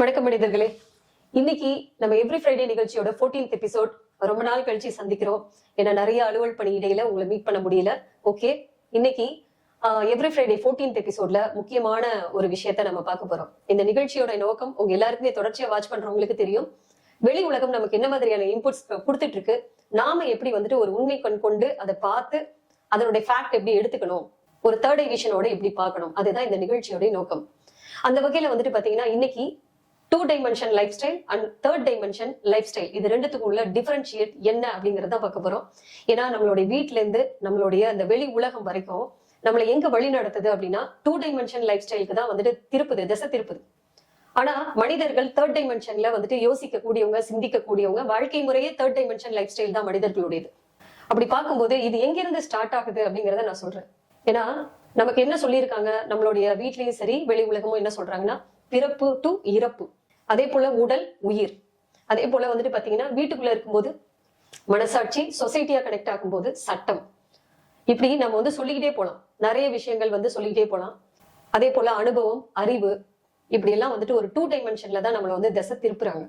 வணக்கம் மனிதர்களே. இன்னைக்கு நம்ம எவ்ரி ஃப்ரைடே நிகழ்ச்சியோட 14th எபிசோட் ரொம்ப நாள் கழிச்சு சந்திக்கிறோம். ஏன்னா நிறைய அலுவல் பணி இடையில உங்களை மீட் பண்ண முடியல. ஓகே இன்னைக்கு எவ்ரி ஃப்ரைடே 14th எபிசோட்ல முக்கியமான ஒரு விஷயத்த நம்ம பார்க்க போறோம். இந்த நிகழ்ச்சியோட நோக்கம் உங்க எல்லாருக்குமே தொடர்ச்சியா வாட்ச் பண்றவங்களுக்கு தெரியும். வெளி உலகம் நமக்கு என்ன மாதிரியான இன்புட்ஸ் கொடுத்துட்டு இருக்கு நாம எப்படி வந்துட்டு ஒரு உண்மை கண் கொண்டு அதை பார்த்து அதனுடைய ஃபேக்ட் எப்படி எடுத்துக்கணும்? ஒரு தேர்ட் விஷனோட எப்படி பார்க்கணும்? அதுதான் இந்த நிகழ்ச்சியோட நோக்கம். அந்த வகையில வந்துட்டு பாத்தீங்கன்னா இன்னைக்கு two dimension life style and third dimension life style இது ரெண்டுத்துக்கும் உள்ள டிஃபரன்ஷியேட் என்ன அப்படிங்கறத பார்க்க போறோம். ஏன்னா நம்மளுடைய வீட்ல இருந்து நம்மளுடைய அந்த வெளி உலகம் வரைக்கும் நம்மளை எங்க வழி நடத்துது அப்படின்னா டூ டைமென்ஷன் லைஃப் ஸ்டைலுக்கு தான் வந்துட்டு திருப்புது திசை திருப்புது. ஆனா மனிதர்கள் தேர்ட் டைமென்ஷன்ல வந்துட்டு யோசிக்க கூடியவங்க சிந்திக்க கூடியவங்க வாழ்க்கை முறையே தேர்ட் டைமென்ஷன் லைஃப் ஸ்டைல் தான் மனிதர்களுடையது. அப்படி பார்க்கும்போது இது எங்கிருந்து ஸ்டார்ட் ஆகுது அப்படிங்கறத நான் சொல்றேன். ஏன்னா நமக்கு என்ன சொல்லியிருக்காங்க? நம்மளுடைய வீட்லயும் சரி வெளி உலகமும் என்ன சொல்றாங்கன்னா பிறப்பு டு இறப்பு. அதே போல உடல் உயிர். அதே போல வந்துட்டு பாத்தீங்கன்னா வீட்டுக்குள்ள இருக்கும்போது மனசாட்சி சொசைட்டியா கனெக்ட் ஆகும்போது சட்டம். இப்படி நம்ம வந்து சொல்லிக்கிட்டே போலாம். நிறைய விஷயங்கள் வந்து சொல்லிக்கிட்டே போலாம். அதே போல அனுபவம் அறிவு இப்படி எல்லாம் வந்துட்டு ஒரு டூ டைமென்ஷன்ல தான் நம்மளை வந்து திசை திருப்புறாங்க.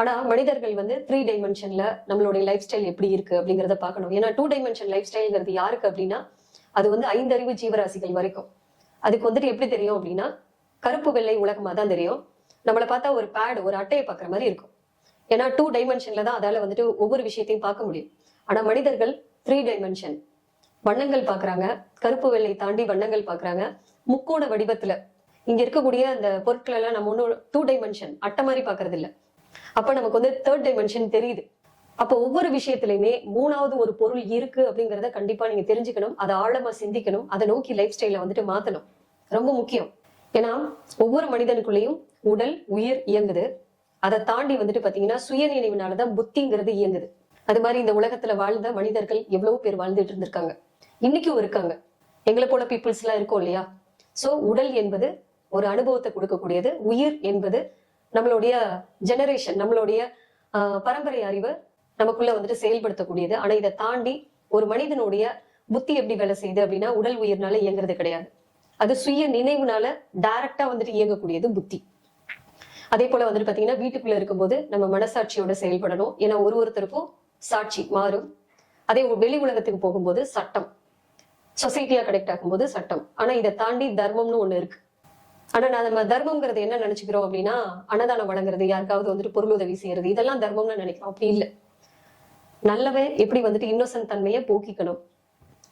ஆனா மனிதர்கள் வந்து த்ரீ டைமென்ஷன்ல நம்மளுடைய லைஃப் ஸ்டைல் எப்படி இருக்கு அப்படிங்கறத பார்க்கணும். ஏன்னா டூ டைமென்ஷன் லைஃப் ஸ்டைல்ங்கிறது யாருக்கு அப்படின்னா அது வந்து ஐந்தறிவு ஜீவராசிகள் வரைக்கும். அதுக்கு வந்துட்டு எப்படி தெரியும் அப்படின்னா கருப்பு வெள்ளை உலகமா தான் தெரியும். நம்மளை பார்த்தா ஒரு பேட் ஒரு அட்டையை பார்க்குற மாதிரி இருக்கும். ஏன்னா டூ டைமென்ஷன்ல தான் அதால வந்துட்டு ஒவ்வொரு விஷயத்தையும் பார்க்க முடியும். ஆனா மனிதர்கள் த்ரீ டைமென்ஷன் வண்ணங்கள் பார்க்குறாங்க கருப்பு வெள்ளை தாண்டி வண்ணங்கள் பார்க்குறாங்க. முக்கோண வடிவத்துல இங்க இருக்கக்கூடிய அந்த பொருட்கள் எல்லாம் நம்ம ஒன்றும் டூ டைமென்ஷன் அட்டை மாதிரி பார்க்கறது இல்ல அப்ப நமக்கு வந்து தேர்ட் டைமென்ஷன் தெரியுது. அப்ப ஒவ்வொரு விஷயத்திலுமே மூணாவது ஒரு பொருள் இருக்கு அப்படிங்கறத கண்டிப்பா நீங்க தெரிஞ்சுக்கணும் அதை ஆழமா சிந்திக்கணும் அதை நோக்கி லைஃப் ஸ்டைல வந்துட்டு மாத்தணும். ரொம்ப முக்கியம். ஏன்னா ஒவ்வொரு மனிதனுக்குள்ளேயும் உடல் உயிர் இயங்குது. அதை தாண்டி வந்துட்டு பாத்தீங்கன்னா சுய நினைவுனாலதான் புத்திங்கிறது இயங்குது. அது மாதிரி இந்த உலகத்துல வாழ்ந்த மனிதர்கள் எவ்வளவு பேர் வாழ்ந்துட்டு இருந்திருக்காங்க. இன்னைக்கும் இருக்காங்க. எங்களை போல பீப்புள்ஸ் எல்லாம் இருக்கும் இல்லையா? சோ உடல் என்பது ஒரு அனுபவத்தை கொடுக்கக்கூடியது. உயிர் என்பது நம்மளுடைய ஜெனரேஷன் நம்மளுடைய பரம்பரை அறிவை நமக்குள்ள வந்துட்டு செயல்படுத்தக்கூடியது. ஆனா இதை தாண்டி ஒரு மனிதனுடைய புத்தி எப்படி வேலை செய்யுது அப்படின்னா உடல் உயிர்னால இயங்குறது கிடையாது. அது சுய நினைவுனால டைரக்டா வந்துட்டு இயங்கக்கூடியது புத்தி. அதே போல வந்துட்டு பாத்தீங்கன்னா வீட்டுக்குள்ள இருக்கும்போது நம்ம மனசாட்சியோட செயல்படணும். ஏன்னா ஒரு ஒருத்தருக்கும் சாட்சி மாறும். அதே வெளி உலகத்துக்கு போகும்போது சட்டம். சொசைட்டியா கனெக்ட் ஆகும்போது சட்டம். ஆனா இதை தாண்டி தர்மம்னு ஒண்ணு இருக்கு. ஆனா நான் நம்ம தர்மம்ங்கிறது என்ன நினைச்சுக்கிறோம் அப்படின்னா அன்னதானம் வழங்குறது யாருக்காவது வந்துட்டு பொருள் உதவி செய்யறது இதெல்லாம் தர்மம்னு நினைக்கிறோம் அப்படி இல்லை. நல்லவே எப்படி வந்துட்டு இன்னோசன்ட் தன்மையை போக்கிக்கணும்.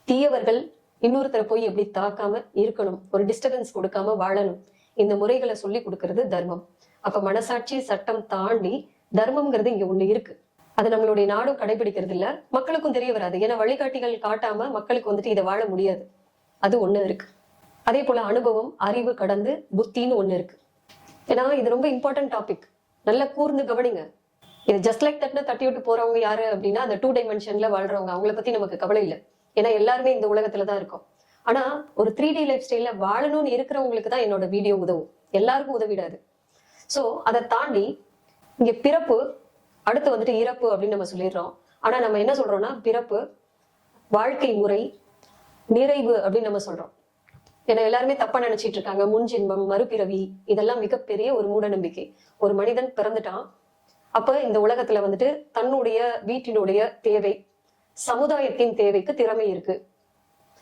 தீயவர்கள் இன்னொருத்தரை போய் எப்படி தாக்காம இருக்கணும் ஒரு டிஸ்டர்பன்ஸ் கொடுக்காம வாழணும் இந்த முறைகளை சொல்லி கொடுக்கறது தர்மம். அப்ப மனசாட்சி சட்டம் தாண்டி தர்மம்ங்கிறது இங்க ஒண்ணு இருக்கு. அது நம்மளுடைய நாடும் கடைபிடிக்கிறது இல்ல. மக்களுக்கும் தெரிய வராது. ஏன்னா வழிகாட்டிகள் காட்டாம மக்களுக்கு வந்துட்டு இதை வாழ முடியாது. அது ஒண்ணு இருக்கு. அதே போல அனுபவம் அறிவு கடந்து புத்தின்னு ஒண்ணு இருக்கு. ஏன்னா இது ரொம்ப இம்பார்ட்டன்ட் டாபிக் நல்லா கூர்ந்து கவனிங்க. இது ஜஸ்ட் லைக் தட்னு தட்டி விட்டு போறவங்க யாரு அப்படின்னா அந்த டூ டைமென்ஷன்ல வாழ்றவங்க. அவங்கள பத்தி நமக்கு கவலை இல்லை. ஏன்னா எல்லாருமே இந்த உலகத்துல தான் இருக்கோம். ஆனா ஒரு த்ரீ டி லைஃப் ஸ்டைல வாழணும்னு இருக்கிறவங்களுக்கு தான் என்னோட வீடியோ உதவும். எல்லாருக்கும் உதவிடாது. ஸோ அதை தாண்டி இங்க பிறப்பு அடுத்து வந்துட்டு இறப்பு அப்படின்னு நம்ம சொல்லிடுறோம். ஆனா நம்ம என்ன சொல்றோம்னா பிறப்பு வாழ்க்கை முறை நிறைவு அப்படின்னு நம்ம சொல்றோம். ஏன்னா எல்லாருமே தப்பா நினைச்சிட்டு இருக்காங்க. முன்ஜென்மம் மறுபிறவி இதெல்லாம் மிகப்பெரிய ஒரு மூட நம்பிக்கை ஒரு மனிதன் பிறந்துட்டான். அப்ப இந்த உலகத்துல வந்துட்டு தன்னுடைய வீட்டினுடைய தேவை சமுதாயத்தின் தேவைக்கு திறமை இருக்கு.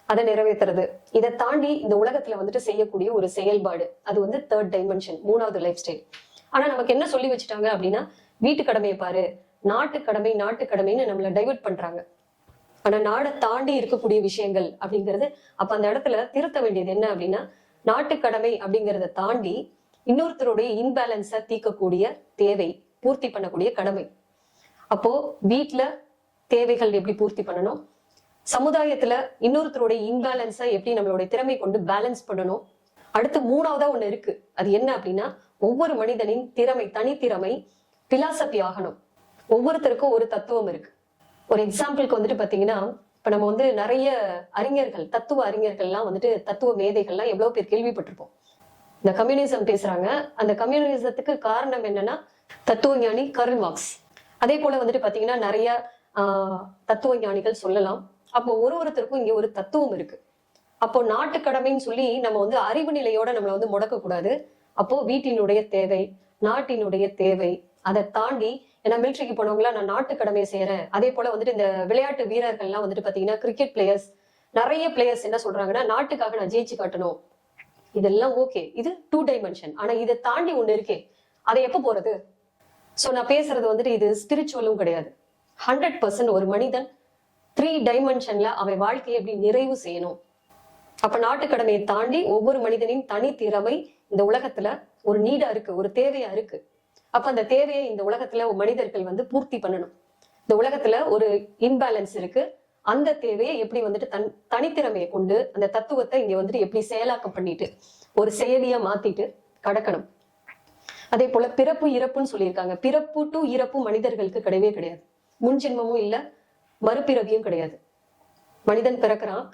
அதை நிறைவேற்றுறது இதை தாண்டி இந்த உலகத்துல வந்துட்டு செய்யக்கூடிய ஒரு செயல்பாடு அது வந்து தேர்ட் டைமென்ஷன் மூணாவது லைஃப் ஸ்டைல் ஆனா நமக்கு என்ன சொல்லி வச்சுட்டாங்க அப்படின்னா வீட்டு கடமையை பாரு. நாட்டு கடமை நாட்டு கடமைன்னு நம்மளை டைவெர்ட் பண்றாங்க. ஆனா நாடை தாண்டி இருக்கக்கூடிய விஷயங்கள் அப்படிங்கிறது அப்ப அந்த இடத்துல திருத்த வேண்டியது என்ன அப்படின்னா நாட்டு கடமை அப்படிங்கறத தாண்டி இன்னொருத்தருடைய இன்பேலன்ஸை தீர்க்கக்கூடிய தேவை பூர்த்தி பண்ணக்கூடிய கடமை. அப்போ வீட்டுல தேவைகள் எப்படி பூர்த்தி பண்ணணும்? சமுதாயத்துல இன்னொருத்தருடைய இன்பேலன்ஸை எப்படி நம்மளுடைய திறமை கொண்டு பேலன்ஸ் பண்ணணும்? அடுத்து மூணாவதா ஒண்ணு இருக்கு. அது என்ன அப்படின்னா ஒவ்வொரு மனிதனின் திறமை தனித்திறமை பிலாசபி ஆகணும். ஒவ்வொருத்தருக்கும் ஒரு தத்துவம் இருக்கு. ஒரு எக்ஸாம்பிளுக்கு வந்துட்டு பாத்தீங்கன்னா இப்ப நம்ம வந்து நிறைய அறிஞர்கள் தத்துவ அறிஞர்கள்லாம் வந்துட்டு தத்துவ மேதைகள்லாம் எவ்வளவு பேர் கேள்விப்பட்டிருப்போம். இந்த கம்யூனிசம் பேசுறாங்க. அந்த கம்யூனிசத்துக்கு காரணம் என்னன்னா தத்துவ ஞானி கருள் மார்க்ஸ் அதே போல வந்துட்டு பாத்தீங்கன்னா நிறைய தத்துவ ஞானிகள் சொல்லலாம். அப்போ ஒரு ஒருத்தருக்கும் இங்க ஒரு தத்துவம் இருக்கு. அப்போ நாட்டு கடமைன்னு சொல்லி நம்ம வந்து அறிவு நிலையோட நம்மளை வந்து முடக்க கூடாது அப்போ வீட்டினுடைய தேவை நாட்டினுடைய தேவை அதை தாண்டி ஏன்னா மிலிட்ரிக்கு போனவங்களா நான் நாட்டு கடமை செய்யறேன் அதே போல வந்துட்டு இந்த விளையாட்டு வீரர்கள்லாம் வந்துட்டு பாத்தீங்கன்னா கிரிக்கெட் பிளேயர்ஸ் நிறைய பிளேயர்ஸ் என்ன சொல்றாங்கன்னா நாட்டுக்காக நான் ஜெயிச்சு காட்டணும். இதெல்லாம் ஓகே இது டூ டைமென்ஷன் ஆனா இதை தாண்டி ஒண்ணு இருக்கே. அதை எப்ப போறது? சோ நான் பேசுறது வந்துட்டு இது ஸ்பிரிச்சுவலும் கிடையாது. ஹண்ட்ரட் பர்சன்ட் ஒரு மனிதன் த்ரீ டைமென்ஷன்ல அவன் வாழ்க்கையை எப்படி நிறைவு செய்யணும்? அப்ப நாட்டுக்கடமையை தாண்டி ஒவ்வொரு மனிதனின் தனி திறமை இந்த உலகத்துல ஒரு நீடா இருக்கு ஒரு தேவையா இருக்கு. அப்ப அந்த தேவையை இந்த உலகத்துல மனிதர்கள் வந்து பூர்த்தி பண்ணணும். இந்த உலகத்துல ஒரு இன்பேலன்ஸ் இருக்கு. அந்த தேவையை எப்படி வந்துட்டு தன் தனித்திறமையை கொண்டு அந்த தத்துவத்தை இங்க வந்துட்டு எப்படி செயலாக்கம் பண்ணிட்டு ஒரு செயலியா மாத்திட்டு கடக்கணும். அதே போல பிறப்பு இறப்புன்னு சொல்லியிருக்காங்க. பிறப்பு டு இறப்பு மனிதர்களுக்கு கிடையவே கிடையாது. முன்ஜென்மமும் இல்ல மறுபிறவியும் கிடையாது. மனிதன் பிறக்கிறான்.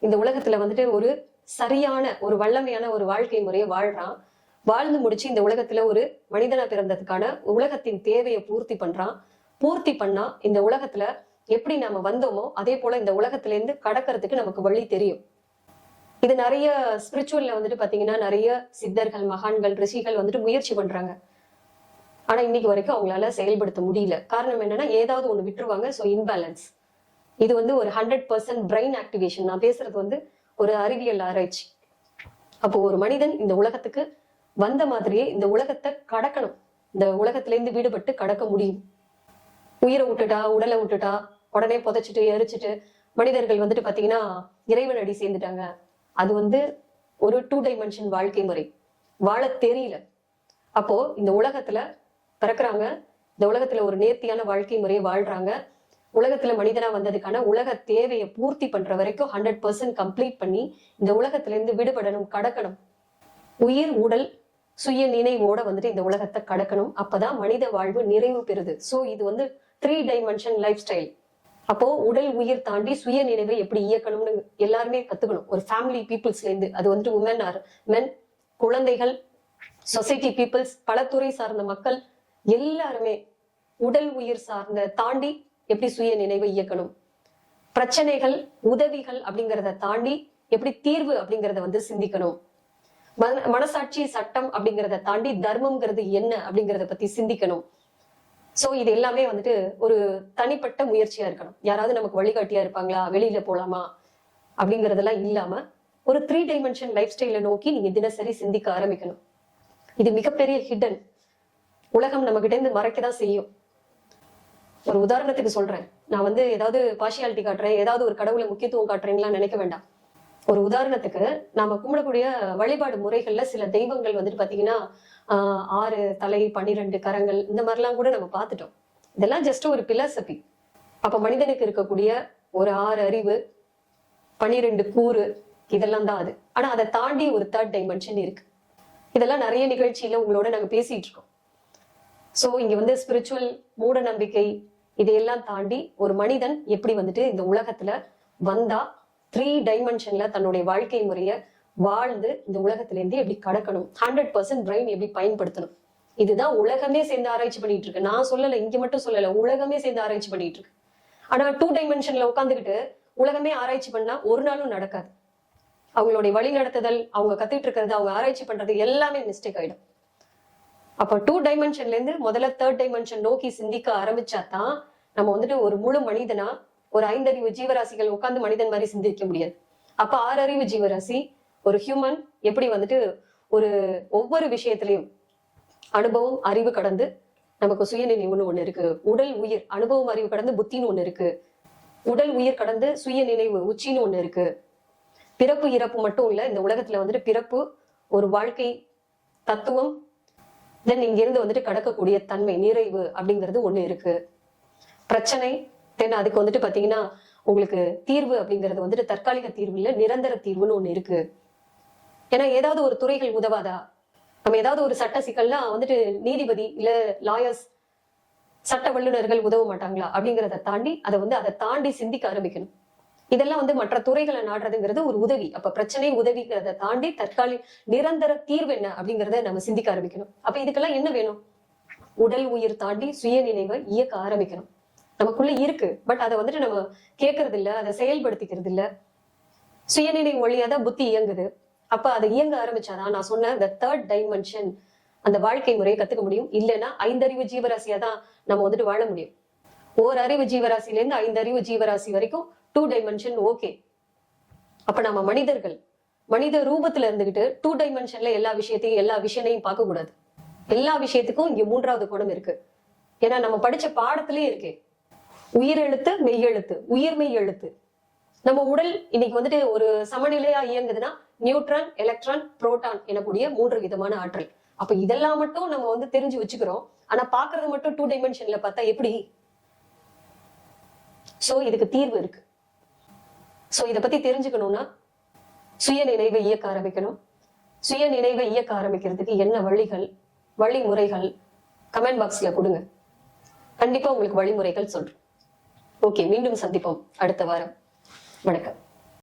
இந்த உலகத்துல வந்துட்டு ஒரு சரியான ஒரு வல்லமையான ஒரு வாழ்க்கை முறையை வாழ்றான். வாழ்ந்து முடிச்சு இந்த உலகத்துல ஒரு மனிதனா பிறந்ததுக்கான உலகத்தின் தேவையை பூர்த்தி பண்றான். பூர்த்தி பண்ணா இந்த உலகத்துல எப்படி நாம வந்தோமோ அதே போல இந்த உலகத்துல இருந்து கடக்கிறதுக்கு நமக்கு வழி தெரியும். இது நிறைய ஸ்பிரிச்சுவல்ல வந்துட்டு பாத்தீங்கன்னா நிறைய சித்தர்கள் மகான்கள் ரிஷிகள் வந்துட்டு முயற்சி பண்றாங்க. ஆனா இன்னைக்கு வரைக்கும் அவங்களால செயல்படுத்த முடியல. காரணம் என்னன்னா ஏதாவது ஒண்ணு விட்டுருவாங்க. ஸோ இன்பேலன்ஸ் இது வந்து ஒரு ஹண்ட்ரட் பர்சன்ட் பிரெயின் ஆக்டிவேஷன் நான் பேசுறது வந்து ஒரு அறிவியல் ஆராய்ச்சி. அப்போ ஒரு மனிதன் இந்த உலகத்துக்கு வந்த மாதிரியே இந்த உலகத்தை கடக்கணும். இந்த உலகத்திலேருந்து விடுபட்டு கடக்க முடியும். உயிரை விட்டுட்டா உடலை விட்டுட்டா உடனே புதைச்சிட்டு எரிச்சிட்டு மனிதர்கள் வந்துட்டு பாத்தீங்கன்னா இறைவன் அடி சேர்ந்துட்டாங்க. அது வந்து ஒரு டூ டைமென்ஷன் வாழ்க்கை முறை. வாழ தெரியல. அப்போ இந்த உலகத்துல பிறக்கிறாங்க. இந்த உலகத்துல ஒரு நேர்த்தியான வாழ்க்கை முறையை வாழ்றாங்க. உலகத்துல மனிதனா வந்ததுக்கான உலக தேவையை பூர்த்தி பண்ற வரைக்கும் ஹண்ட்ரட் பர்சன்ட் கம்ப்ளீட் பண்ணி இந்த உலகத்துல இருந்து விடுபடணும் கடக்கணும். உயிர் உடல் சுய நினைவோட வந்துட்டு இந்த உலகத்தை கடக்கணும். அப்பதான் மனித வாழ்வு நிறைவு பெறுது. சோ இது வந்து த்ரீ டைமென்ஷன் லைஃப் ஸ்டைல் அப்போ உடல் உயிர் தாண்டி சுய நினைவை எப்படி இயக்கணும்னு எல்லாருமே கத்துக்கணும். ஒரு ஃபேமிலி பீப்புள்ஸ்ல இருந்து அது வந்துட்டு உமன் ஆர் மென் குழந்தைகள் சொசைட்டி பீப்புள்ஸ் பல துறை சார்ந்த மக்கள் எல்லாருமே உடல் உயிர் சார்ந்த தாண்டி எப்படி சுய நினைவை இயக்கணும்? பிரச்சனைகள் உதவிகள் அப்படிங்கிறத தாண்டி எப்படி தீர்வு அப்படிங்கறத வந்து சிந்திக்கணும். மன- மனசாட்சி சட்டம் அப்படிங்கிறத தாண்டி தர்மம்ங்கிறது என்ன அப்படிங்கறத பத்தி சிந்திக்கணும். சோ இது எல்லாமே வந்துட்டு ஒரு தனிப்பட்ட முயற்சியா இருக்கணும். யாராவது நமக்கு வழிகாட்டியா இருப்பாங்களா? வெளியில போலாமா? அப்படிங்கறதெல்லாம் இல்லாம ஒரு த்ரீ டைமென்ஷன் லைஃப் ஸ்டைலை நோக்கி நீங்க தினசரி சிந்திக்க ஆரம்பிக்கணும். இது மிகப்பெரிய ஹிடன் உலகம் நம்ம கிட்ட இருந்து மறைக்கதான் செய்யும். ஒரு உதாரணத்துக்கு சொல்றேன். நான் வந்து ஏதாவது பார்ஷியாலிட்டி காட்டுறேன் ஏதாவது ஒரு கடவுளை முக்கியத்துவம் காட்டுறேன்லாம் நினைக்க வேண்டாம். ஒரு உதாரணத்துக்கு நாம கும்பிடக்கூடிய வழிபாடு முறைகள்ல சில தெய்வங்கள் வந்துட்டு பாத்தீங்கன்னா ஆஹ் ஆறு தலை பன்னிரெண்டு கரங்கள் இந்த மாதிரிலாம் கூட நம்ம பார்த்துட்டோம். இதெல்லாம் ஜஸ்ட் ஒரு பிலாசபி அப்ப மனிதனுக்கு இருக்கக்கூடிய ஒரு ஆறு அறிவு பன்னிரெண்டு கூறு இதெல்லாம் தான் அது. ஆனா அதை தாண்டி ஒரு தேர்ட் டைமென்ஷன் இருக்கு. இதெல்லாம் நிறைய நிகழ்ச்சியில உங்களோட நாங்க பேசிட்டு இருக்கோம். சோ இங்க வந்து ஸ்பிரிச்சுவல் மூட நம்பிக்கை இதையெல்லாம் தாண்டி ஒரு மனிதன் எப்படி வந்துட்டு இந்த உலகத்துல வந்தா த்ரீ டைமென்ஷன்ல தன்னுடைய வாழ்க்கை முறைய வாழ்ந்து இந்த உலகத்துல இருந்து எப்படி கடக்கணும்? ஹண்ட்ரட் பர்சன்ட் பிரெயின் எப்படி பயன்படுத்தணும்? இதுதான் உலகமே சேர்ந்து ஆராய்ச்சி பண்ணிட்டு இருக்கு. நான் சொல்லல இங்க மட்டும் சொல்லல உலகமே சேர்ந்து ஆராய்ச்சி பண்ணிட்டு இருக்கு. ஆனா டூ டைமென்ஷன்ல உட்காந்துக்கிட்டு உலகமே ஆராய்ச்சி பண்ணா ஒரு நாளும் நடக்காது. அவங்களுடைய வழி நடத்துதல் அவங்க கத்துட்டு இருக்கிறது அவங்க ஆராய்ச்சி பண்றது எல்லாமே மிஸ்டேக் ஆயிடும். அப்ப டூ டைமென்ஷன்ல இருந்து முதல்ல தேர்ட் டைமென்ஷன் நோக்கி சிந்திக்க ஆரம்பிச்சா தான் நம்ம வந்துட்டு ஒரு முழு மனிதனா ஒரு ஐந்தறிவு ஜீவராசிகள் உட்கார்ந்து மனிதன் மாதிரி சிந்திக்க முடியாது. அப்ப ஆறறிவு ஜீவராசி ஒரு ஹியூமன் எப்படி வந்துட்டு ஒரு ஒவ்வொரு விஷயத்திலையும் அனுபவம் அறிவு கடந்து நமக்கு சுயநினைவுன்னு ஒண்ணு இருக்கு. உடல் உயிர் அனுபவம் அறிவு கடந்து புத்தின்னு ஒண்ணு இருக்கு. உடல் உயிர் கடந்து சுய நினைவு உச்சின்னு ஒண்ணு இருக்கு. பிறப்பு இறப்பு மட்டும் இல்ல இந்த உலகத்துல வந்துட்டு பிறப்பு ஒரு வாழ்க்கை தத்துவம் தென் இங்கிருந்து வந்துட்டு கடக்கக்கூடிய தன்மை நிறைவு அப்படிங்கிறது ஒண்ணு இருக்கு. பிரச்சனை தென் அதுக்கு வந்துட்டு பாத்தீங்கன்னா உங்களுக்கு தீர்வு அப்படிங்கிறது வந்துட்டு தற்காலிக தீர்வு இல்ல நிரந்தர தீர்வுன்னு ஒண்ணு இருக்கு. ஏன்னா ஏதாவது ஒரு துறைகள் உதவாதா? நம்ம ஏதாவது ஒரு சட்ட சிக்கல்னா வந்துட்டு நீதிபதி இல்ல லாயர்ஸ் சட்ட வல்லுநர்கள் உதவ மாட்டாங்களா அப்படிங்கறத தாண்டி அதை வந்து அதை தாண்டி சிந்திக்க ஆரம்பிக்கணும். இதெல்லாம் வந்து மற்ற துறைகளை நாடுறதுங்கிறது ஒரு உதவி. அப்ப பிரச்சனை உதவிங்கிறத தாண்டி தற்காலிக நிரந்தர தீர்வு என்ன அப்படிங்கறத நம்ம சிந்திக்க ஆரம்பிக்கணும். அப்ப இதுக்கெல்லாம் என்ன வேணும்? உடல் உயிர் தாண்டி சுய நினைவை இயக்க ஆரம்பிக்கணும். நமக்குள்ள இருக்கு. பட் அதை வந்துட்டு நம்ம கேட்கறது இல்ல அதை செயல்படுத்திக்கிறது இல்ல சுயநினைவு வழியாக தான் புத்தி இயங்குது. அப்ப அதை இயங்க ஆரம்பிச்சாதான் நான் சொன்ன இந்த தேர்ட் டைமென்ஷன் அந்த வாழ்க்கை முறையை கத்துக்க முடியும். இல்லைன்னா ஐந்தறிவு ஜீவராசியா தான் நம்ம வந்துட்டு வாழ முடியும். ஓர் அறிவு ஜீவராசில இருந்து ஜீவராசி வரைக்கும் டூ டைமென்ஷன் ஓகே அப்ப நம்ம மனிதர்கள் மனித ரூபத்துல இருந்துகிட்டு டூ டைமென்ஷன்ல எல்லா விஷயத்தையும் எல்லா விஷயத்தையும் பார்க்க கூடாது எல்லா விஷயத்துக்கும் இங்க மூன்றாவது குணம் இருக்கு. ஏன்னா நம்ம படிச்ச பாடத்திலேயே இருக்கு. உயிரெழுத்து மெய்யெழுத்து உயிர்மெய் எழுத்து. நம்ம உடல் இன்னைக்கு வந்துட்டு ஒரு சமநிலையா இயங்குதுன்னா நியூட்ரான் எலக்ட்ரான் புரோட்டான் எனக்கூடிய மூன்று விதமான ஆற்றல். அப்ப இதெல்லாம் மட்டும் நம்ம வந்து தெரிஞ்சு வச்சுக்கிறோம். ஆனா பாக்குறது மட்டும் டூ டைமென்ஷன்ல பார்த்தா எப்படி? சோ இதுக்கு தீர்வு இருக்கு. ஸோ இதை பத்தி தெரிஞ்சுக்கணும்னா சுய நினைவை இயக்க ஆரம்பிக்கணும். சுய நினைவை இயக்க ஆரம்பிக்கிறதுக்கு என்ன வழிகள் வழிமுறைகள் கமெண்ட் பாக்ஸ்ல கொடுங்க. கண்டிப்பா உங்களுக்கு வழிமுறைகள் சொல்றேன் ஓகே மீண்டும் சந்திப்போம் அடுத்த வாரம். வணக்கம்.